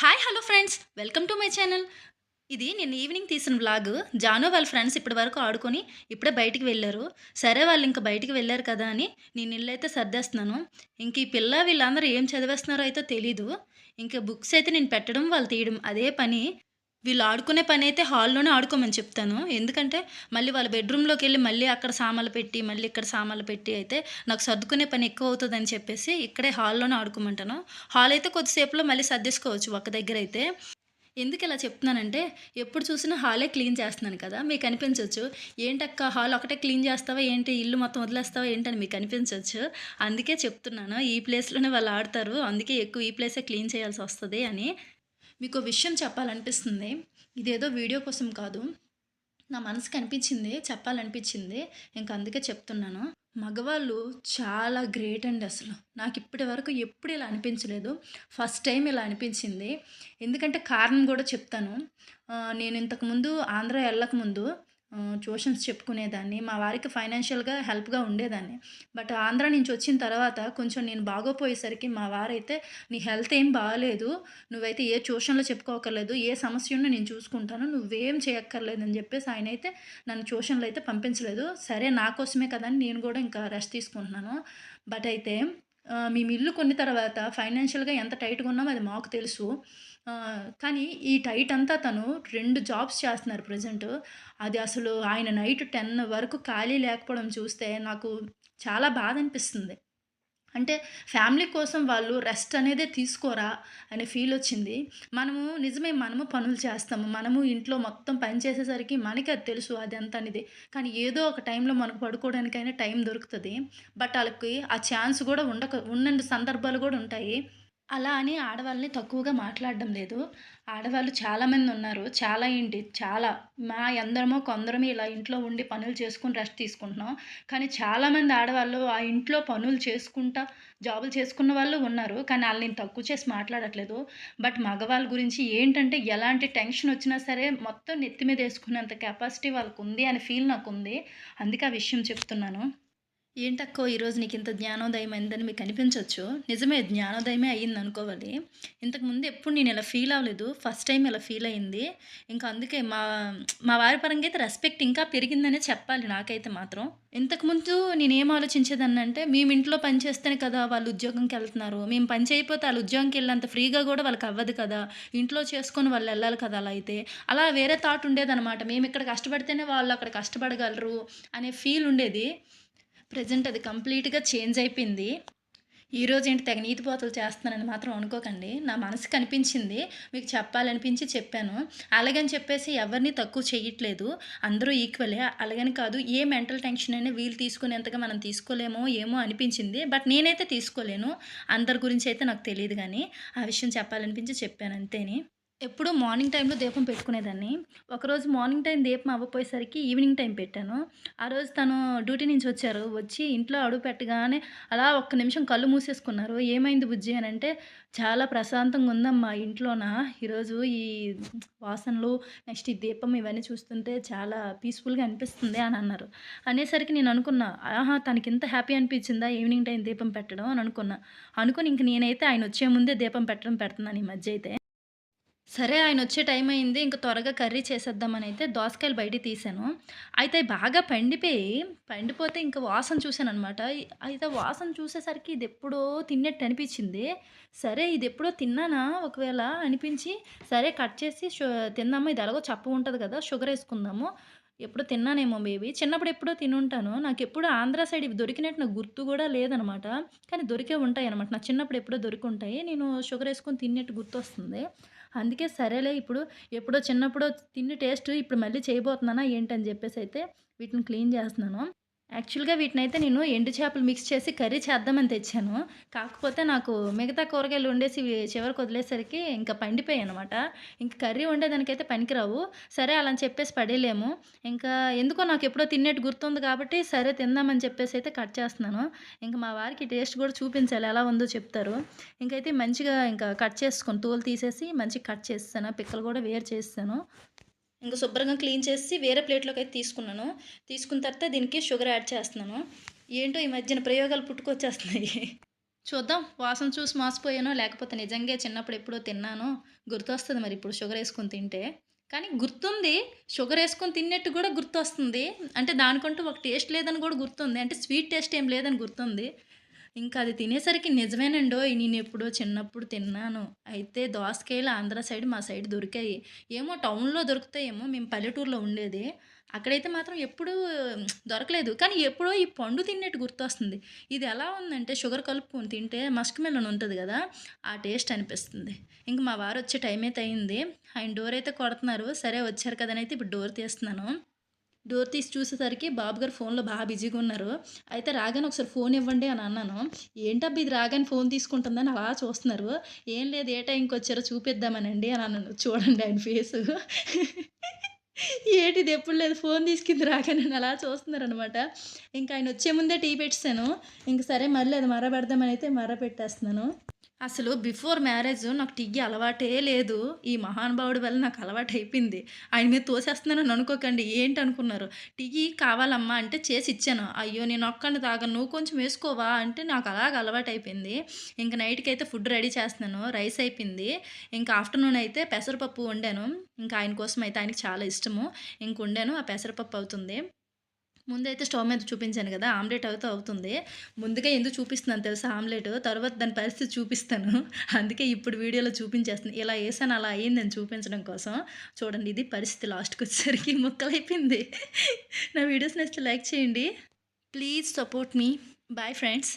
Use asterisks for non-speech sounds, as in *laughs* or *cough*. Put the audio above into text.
Hi hello friends welcome to my channel ఇది నేను evening తీసిన వ్లాగ్ జాను వాళ్ళ ఫ్రెండ్స్ ఇప్పటి వరకు ఆడుకొని ఇప్పుడే బయటికి వెళ్ళారు. సరే వాళ్ళు ఇంకా బయటికి వెళ్ళారు కదా అని నేను ఇల్లు అయితే సర్దేస్తున్నాను. ఇంక ఈ పిల్ల వీళ్ళందరూ ఏం చదివేస్తున్నారో అయితే తెలీదు. ఇంకా బుక్స్ అయితే నేను పెట్టడం వాళ్ళు తీయడం అదే పని. వీళ్ళు ఆడుకునే పని అయితే హాల్లోనే ఆడుకోమని చెప్తాను. ఎందుకంటే మళ్ళీ వాళ్ళ బెడ్రూమ్లోకి వెళ్ళి మళ్ళీ అక్కడ సామాన్లు పెట్టి మళ్ళీ ఇక్కడ సామాన్లు పెట్టి అయితే నాకు సర్దుకునే పని ఎక్కువ అవుతుందని చెప్పేసి ఇక్కడే హాల్లోనే ఆడుకోమంటాను. హాల్ అయితే కొద్దిసేపులో మళ్ళీ సర్దేసుకోవచ్చు ఒక దగ్గర అయితే ఎందుకు ఇలా చెప్తున్నానంటే ఎప్పుడు చూసినా హాలే క్లీన్ చేస్తున్నాను కదా మీకు అనిపించవచ్చు ఏంటక్క హాల్ ఒకటే క్లీన్ చేస్తావా ఏంటి? ఇల్లు మొత్తం వదిలేస్తావా ఏంటని మీకు అనిపించవచ్చు అందుకే చెప్తున్నాను ఈ ప్లేస్లోనే వాళ్ళు ఆడతారు అందుకే ఎక్కువ ఈ ప్లేసే క్లీన్ చేయాల్సి వస్తుంది అని మీకు విషయం చెప్పాలనిపిస్తుంది. ఇదేదో వీడియో కోసం కాదు. నా మనసుకు అనిపించింది చెప్పాలనిపించింది. ఇంక అందుకే చెప్తున్నాను. మగవాళ్ళు చాలా గ్రేట్ అండి అసలు. నాకు ఇప్పటి వరకు ఎప్పుడు ఇలా అనిపించలేదు. ఫస్ట్ టైం ఇలా అనిపించింది. ఎందుకంటే కారణం కూడా చెప్తాను. నేను ఇంతకుముందు ఆంధ్ర వెళ్ళకముందు ట్యూషన్స్ చెప్పుకునేదాన్ని. మా వారికి ఫైనాన్షియల్గా హెల్ప్గా ఉండేదాన్ని. బట్ ఆంధ్ర నుంచి వచ్చిన తర్వాత కొంచెం నేను బాగోపోయేసరికి మా వారైతే నీ హెల్త్ ఏం బాగాలేదు నువ్వైతే ఏ ట్యూషన్లో చెప్పుకోకర్లేదు ఏ సమస్య నేను చూసుకుంటాను నువ్వేం చేయక్కర్లేదు అని చెప్పేసి ఆయన అయితే నన్ను ట్యూషన్లో అయితే పంపించలేదు. సరే నా కోసమే కదా అని నేను కూడా ఇంకా రెస్ట్ తీసుకుంటున్నాను. బట్ అయితే మేము ఇల్లు కొన్ని తర్వాత ఫైనాన్షియల్గా ఎంత టైట్గా ఉన్నామో అది మాకు తెలుసు. కానీ ఈ టైట్ అంతా తను రెండు జాబ్స్ చేస్తున్నారు ప్రజెంట్. అది అసలు ఆయన నైట్ టెన్ వరకు ఖాళీ లేకపోవడం చూస్తే నాకు చాలా బాధ అనిపిస్తుంది. అంటే ఫ్యామిలీ కోసం వాళ్ళు రెస్ట్ అనేదే తీసుకోరా అనే ఫీల్ వచ్చింది. మనము నిజమే మనము పనులు చేస్తాము. మనము ఇంట్లో మొత్తం పని చేసేసరికి మనకి అది తెలుసు అది ఎంత అనేది. కానీ ఏదో ఒక టైంలో మనకు పడుకోవడానికైనా టైం దొరుకుతుంది. బట్ వాళ్ళకి ఆ ఛాన్స్ కూడా ఉండక ఉన్న సందర్భాలు కూడా ఉంటాయి. అలా అని ఆడవాళ్ళని తక్కువగా మాట్లాడడం లేదు. ఆడవాళ్ళు చాలామంది ఉన్నారు. చాలా ఏంటి? చాలా. మా అందరమో కొందరము ఇలా ఇంట్లో ఉండి పనులు చేసుకుని రెస్ట్ తీసుకుంటున్నాం. కానీ చాలామంది ఆడవాళ్ళు ఆ ఇంట్లో పనులు చేసుకుంటా జాబులు చేసుకున్న వాళ్ళు ఉన్నారు. కానీ వాళ్ళని నేను తక్కువ చేసి మాట్లాడట్లేదు. బట్ మగవాళ్ళ గురించి ఏంటంటే ఎలాంటి టెన్షన్ వచ్చినా సరే మొత్తం నెత్తి మీద వేసుకునేంత కెపాసిటీ వాళ్ళకు ఉంది అనే ఫీల్ నాకు ఉంది అందుకే ఆ విషయం చెప్తున్నాను. ఏంటక్కో ఈరోజు నీకు ఇంత జ్ఞానోదయం అయిందని మీకు అనిపించవచ్చు నిజమే జ్ఞానోదయమే అయ్యింది అనుకోవాలి. ఇంతకుముందు ఎప్పుడు నేను ఇలా ఫీల్ అవ్వలేదు. ఫస్ట్ టైం ఇలా ఫీల్ అయింది ఇంకా అందుకే మా మా వారి పరంగా అయితే రెస్పెక్ట్ ఇంకా పెరిగిందనే చెప్పాలి నాకైతే మాత్రం. ఇంతకుముందు నేను ఏం ఆలోచించేదాన్ని అంటే మేము ఇంట్లో పని చేస్తేనే కదా వాళ్ళు ఉద్యోగంకి వెళ్తున్నారు. మేము పని చేయకపోతే వాళ్ళు ఉద్యోగంకి వెళ్ళినంత ఫ్రీగా కూడా వాళ్ళకి అవ్వదు కదా. ఇంట్లో చేసుకొని వాళ్ళు వెళ్ళాలి కదా అలా అయితే. అలా వేరే థాట్ ఉండేదన్నమాట. మేము ఇక్కడ కష్టపడితేనే వాళ్ళు అక్కడ కష్టపడగలరు అనే ఫీల్ ఉండేది. ప్రజెంట్ అది కంప్లీట్గా చేంజ్ అయిపోయింది. ఈరోజు ఏంటి తెగ నీతి పోతలు చేస్తున్నానని మాత్రం అనుకోకండి. నా మనసు కనిపించింది మీకు చెప్పాలనిపించి చెప్పాను. అలాగని చెప్పేసి ఎవరిని తక్కువ చేయట్లేదు అందరూ ఈక్వలే. అలాగని కాదు ఏ మెంటల్ టెన్షన్ అయినా వీళ్ళు తీసుకునేంతగా మనం తీసుకోలేమో ఏమో అనిపించింది. బట్ నేనైతే తీసుకోలేను. అందరి గురించి అయితే నాకు తెలియదు కానీ ఆ విషయం చెప్పాలనిపించి చెప్పాను. అంతేని. ఎప్పుడూ మార్నింగ్ టైంలో దీపం పెట్టుకునేదాన్ని. ఒకరోజు మార్నింగ్ టైం దీపం అవ్వపోయేసరికి ఈవినింగ్ టైం పెట్టాను. ఆ రోజు తను డ్యూటీ నుంచి వచ్చారు. వచ్చి ఇంట్లో అడుగు పెట్టగానే అలా ఒక్క నిమిషం కళ్ళు మూసేసుకున్నారు. ఏమైంది బుజ్జి అని అంటే చాలా ప్రశాంతంగా ఉందమ్మా ఇంట్లోన? ఈరోజు ఈ వాసనలు నెక్స్ట్ ఈ దీపం ఇవన్నీ చూస్తుంటే చాలా పీస్ఫుల్గా అనిపిస్తుంది అని అన్నారు. అనేసరికి నేను అనుకున్నా ఆహా తనకి ఇంత హ్యాపీ అనిపించిందా ఈవినింగ్ టైం దీపం పెట్టడం? అని అనుకున్నా. అనుకుని ఇంక నేనైతే ఆయన వచ్చే ముందే దీపం పెట్టడం పెడుతున్నాను ఈ మధ్య అయితే. సరే ఆయన వచ్చే టైం అయింది ఇంకా త్వరగా కర్రీ చేసేద్దామని అయితే దోసకాయలు బయట తీసాను అయితే బాగా పండిపోయి పండిపోతే ఇంకా వాసన చూశాను అనమాట అయితే వాసన చూసేసరికి ఇది ఎప్పుడో తిన్నట్టు అనిపించింది. సరే ఇది ఎప్పుడో తిన్నానా? ఒకవేళ అనిపించి సరే కట్ చేసి షు తిందాము? ఇది ఎలాగో చప్ప ఉంటుంది కదా షుగర్ వేసుకుందాము. ఎప్పుడో తిన్నానేమో బేబీ చిన్నప్పుడు ఎప్పుడో తినుంటాను నాకు ఎప్పుడు ఆంధ్ర సైడ్ ఇవి దొరికినట్టు నాకు గుర్తు కూడా లేదనమాట కానీ దొరికే ఉంటాయి అనమాట నా చిన్నప్పుడు ఎప్పుడో దొరికి ఉంటాయి నేను షుగర్ వేసుకొని తిన్నట్టు గుర్తు వస్తుంది అందుకే సరేలే ఇప్పుడు ఎప్పుడో చిన్నప్పుడు తిన్న టేస్ట్ ఇప్పుడు మళ్ళీ చేయబోతున్నానా ఏంటని చెప్పేసి అయితే వీటిని క్లీన్ చేస్తున్నాను. యాక్చువల్గా వీటిని అయితే నేను ఎండు చేపలు మిక్స్ చేసి కర్రీ చేద్దామని తెచ్చాను. కాకపోతే నాకు మిగతా కూరగాయలు వండేసి చివరికి వదిలేసరికి ఇంకా పండిపోయాయి అనమాట ఇంకా కర్రీ వండేదానికైతే పనికిరావు. సరే అలా అని చెప్పేసి పడేయలేము. ఇంకా ఎందుకో నాకు ఎప్పుడో తిన్నట్టు గుర్తుంది కాబట్టి సరే తిందామని చెప్పేసి అయితే కట్ చేస్తున్నాను. ఇంకా మా వారికి టేస్ట్ కూడా చూపించాలి ఎలా ఉందో చెప్తారు. ఇంకైతే మంచిగా ఇంకా కట్ చేసుకొని తోలు తీసేసి మంచిగా కట్ చేస్తాను పిక్కలు కూడా వేరు చేస్తాను ఇంకా శుభ్రంగా క్లీన్ చేసి వేరే ప్లేట్లోకి అయితే తీసుకున్నాను తీసుకున్న తర్వాత దీనికి షుగర్ యాడ్ చేస్తున్నాను ఏంటో ఈ మధ్యన ప్రయోగాలు పుట్టుకొచ్చేస్తున్నాయి చూద్దాం వాసన చూసి మోసపోయానో, లేకపోతే నిజంగా చిన్నప్పుడు ఎప్పుడో తిన్నానో గుర్తొస్తుంది మరి ఇప్పుడు షుగర్ వేసుకొని తింటే. కానీ గుర్తుంది. షుగర్ వేసుకొని తిన్నట్టు కూడా గుర్తొస్తుంది. అంటే దానికంటూ ఒక టేస్ట్ లేదని కూడా గుర్తుంది. అంటే స్వీట్ టేస్ట్ ఏం లేదని గుర్తుంది. ఇంకా అది తినేసరికి నిజమేనండి నేను ఎప్పుడో చిన్నప్పుడు తిన్నాను. అయితే దోసకాయలు ఆంధ్ర సైడ్ మా సైడ్ దొరికాయి. ఏమో టౌన్‌లో దొరుకుతాయేమో మేము పల్లెటూరులో ఉండేది. అక్కడైతే మాత్రం ఎప్పుడూ దొరకలేదు. కానీ ఎప్పుడో ఈ పండు తిన్నట్టు గుర్తొస్తుంది. ఇది ఎలా ఉందంటే షుగర్ కలుపుకొని తింటే మస్క్ మెలన్ కదా ఆ టేస్ట్ అనిపిస్తుంది. ఇంక మా వారు వచ్చే టైం అయితే అయింది. ఆయన డోర్ అయితే కొడుతున్నారు. సరే వచ్చారు కదనైతే అయితే ఇప్పుడు డోర్ తీస్తున్నాను. డోర్ తీసి చూసేసరికి బాబుగారు ఫోన్‌లో బాగా బిజీగా ఉన్నారు. అయితే రాగానే ఒకసారి ఫోన్ ఇవ్వండి అని అన్నాను. ఏంటబ్బా ఇది రాగానే ఫోన్ తీసుకుంటుందని అలా చూస్తున్నారు. ఏం లేదు ఏ టైంకి వచ్చారో చూపిద్దామనండి అని అన్నాను. చూడండి ఆయన ఫేసు. ఏటిది ఎప్పుడు లేదు ఫోన్ తీసుకుంది రాగానే అలా చూస్తున్నారనమాట. ఇంకా ఆయన వచ్చే ముందే టీ పెట్టేసాను. ఇంక సరే మళ్ళీ అది మరబెడదామని అయితే మరపెట్టేస్తున్నాను. అసలు బిఫోర్ మ్యారేజ్ నాకు టీ అలవాటే లేదు. ఈ మహానుభావుడి వల్ల నాకు అలవాటయిపోయింది. ఆయన మీద తోసేస్తున్నానని అనుకోకండి. ఏంటి అనుకున్నారు టీ కావాలమ్మా అంటే చేసి ఇచ్చాను. అయ్యో! నేను ఒక్కడిని తాగను. నువ్వు కొంచెం వేసుకోవా అంటే నాకు అలాగ అలవాటయిపోయింది. ఇంక అయితే ఫుడ్ రెడీ చేస్తున్నాను. రైస్ అయిపోయింది. ఇంకా ఆఫ్టర్‌నూన్ అయితే పెసరపప్పు వండాను. ఇంకా ఆయన కోసం అయితే ఆయనకి చాలా ఇష్టము. ఇంక వండాను. ఆ పెసరపప్పు అవుతుంది. ముందైతే స్టవ్ మీద చూపించాను కదా ఆమ్లెట్ అయితే అవుతుంది. ముందుగా ఎందుకు చూపిస్తున్నాను తెలుసా ఆమ్లెట్? తర్వాత దాని పరిస్థితి చూపిస్తాను. *laughs* అందుకే ఇప్పుడు వీడియోలో చూపించేస్తాను ఇలా వేసాను అలా అయిందని చూపించడం కోసం. చూడండి ఇది పరిస్థితి లాస్ట్కి వచ్చేసరికి *laughs* ముక్కలైపోయింది. *laughs* నా వీడియోస్ నచ్చితే లైక్ చేయండి. Please support me. Bye friends.